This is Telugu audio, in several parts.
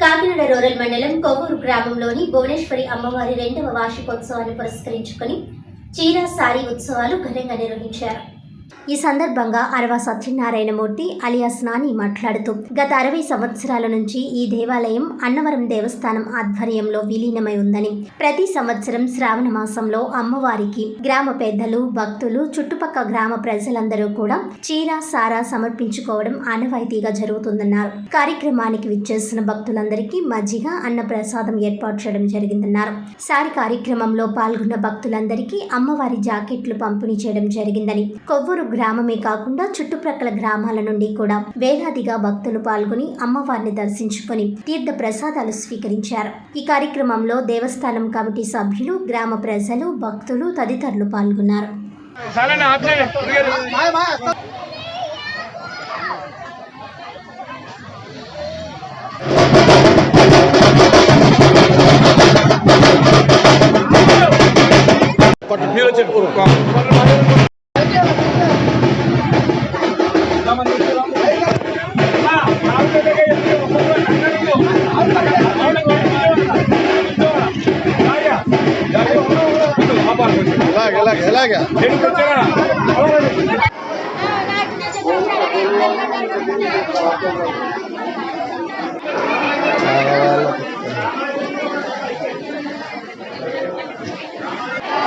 కాకినాడ రూరల్ మండలం కొవ్వూరు గ్రామంలోని భువనేశ్వరి అమ్మవారి రెండవ వార్షికోత్సవాన్ని పురస్కరించుకొని చీర సారీ ఉత్సవాలు ఘనంగా నిర్వహించారు. ఈ సందర్భంగా అరవ సత్యనారాయణమూర్తి అలియాస్ నాని మాట్లాడుతూ గత అరవై సంవత్సరాల నుంచి ఈ దేవాలయం అన్నవరం దేవస్థానం ఆధ్వర్యంలో విలీనమై ఉందని ప్రతి సంవత్సరం శ్రావణ మాసంలో అమ్మవారికి గ్రామ పెద్దలు భక్తులు చుట్టుపక్క గ్రామ ప్రజలందరూ కూడా చీర సారా సమర్పించుకోవడం ఆనవాయితీగా జరుగుతుందన్నారు. కార్యక్రమానికి విచ్చేసిన భక్తులందరికీ మజ్జిగ అన్న ప్రసాదం ఏర్పాటు చేయడం జరిగిందన్నారు. సారి కార్యక్రమంలో పాల్గొన్న భక్తులందరికీ అమ్మవారి జాకెట్లు పంపిణీ చేయడం జరిగిందని కొవ్వూరు గ్రామమే కాకుండా చుట్టుప్రక్కల గ్రామాల నుండి కూడా వేలాదిగా భక్తులు పాల్గొని అమ్మవారిని దర్శించుకొని తీర్థ ప్రసాదాలు స్వీకరించారు. ఈ కార్యక్రమంలో దేవస్థానం కమిటీ సభ్యులు గ్రామ ప్రజలు భక్తులు తదితరులు పాల్గొన్నారు. మీరు ఎలాగ ఎలాగ ఎలాగ వచ్చారా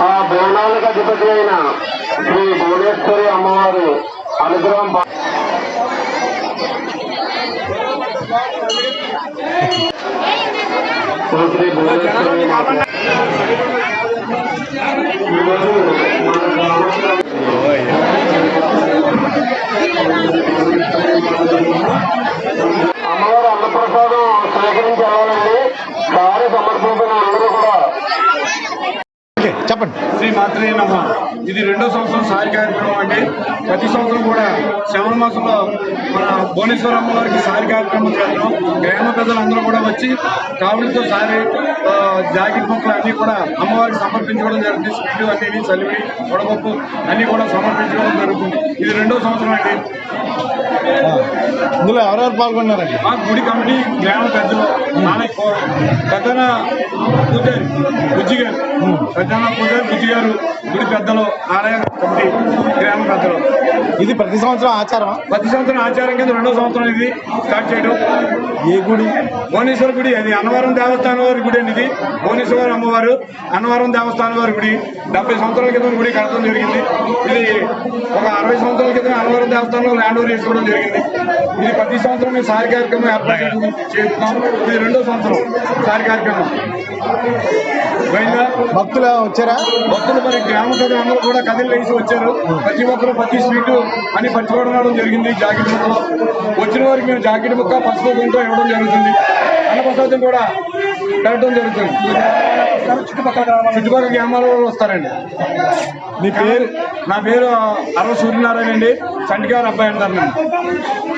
ఆ బోనాలకు అధిపతి అయిన శ్రీ భువనేశ్వరి అమ్మవారి అనుగ్రహం అమ్మవారి అన్నప్రసాదం స్వీకరించి వెళ్ళాలండి దారి సమర్పించిన అందరూ కూడా. ఓకే చెప్పండి. శ్రీ మాత్రే నమ. ఇది రెండో సంవత్సరం సాయి కార్యక్రమం అండి. ప్రతి సంవత్సరం కూడా శ్రావణ మాసంలో మన భువనేశ్వర అమ్మవారికి సారి కార్యక్రమం చేద్దాం గ్రామ ప్రజలందరూ కూడా వచ్చి కావులతో సారి జాకెట్ ముక్కలు అన్నీ కూడా అమ్మవారికి సమర్పించుకోవడం జరుగుతుంది. స్వీట్ అన్ని చలివి వడపప్పు అన్నీ కూడా సమర్పించుకోవడం జరుగుతుంది. ఇది రెండో సంవత్సరం అండి. ఇందులో ఎవరెవరు పాల్గొన్నారండి? మా గుడి కమిటీ గ్రామ పెద్దలు నానక్ పెద్దన పూజారి బుజ్జి గారు. పెద్దన పూజారి బుజ్జి గారు గుడి పెద్దలు ఆలయ కమిటీ గ్రామ పెద్దలు. ఇది ప్రతి సంవత్సరం ఆచారం ప్రతి సంవత్సరం ఆచారం కింద రెండో సంవత్సరం ఇది స్టార్ట్ చేయడం. ఏ గుడి? భువనేశ్వర గుడి అది అన్నవరం దేవస్థానం వారి గుడి అండి. ఇది భువనేశ్వర అమ్మవారు అన్నవరం దేవస్థానం వారి గుడి. డెబ్బై సంవత్సరాల క్రితం గుడి కట్టడం జరిగింది. ఇది ఒక అరవై సంవత్సరాల క్రితం అన్నవరం దేవస్థానంలో ల్యాండ్ ఓవర్ చేసుకోవడం జరిగింది. ఇది ప్రతి సంవత్సరం మేము సారి కార్యక్రమం ఏర్పాటు చేస్తున్నాం. ఇది రెండో సంవత్సరం సారి కార్యక్రమం. భక్తులు వచ్చారా? భక్తులు మరి గ్రామ ప్రజలందరూ కూడా కదిలి లేచి వచ్చారు. ప్రతి ఒక్కరు ప్రతి స్వీటు అని పంచుకోవడం జరిగింది. జాకెట్ ముక్కలు. వచ్చిన వారికి మేము జాకెట్ ముక్క పసుపు కుంకుమ ఇవ్వడం జరుగుతుంది. అన్నప్రసాదం కూడా పెట్టడం జరుగుతుంది చుట్టుపక్కల గ్రామాల. వాళ్ళు వస్తారండి. మీ పేరు నా పేరు అరవ సూర్యనారాయణ అండి. చంటిగారు అబ్బాయి అంటారు నేను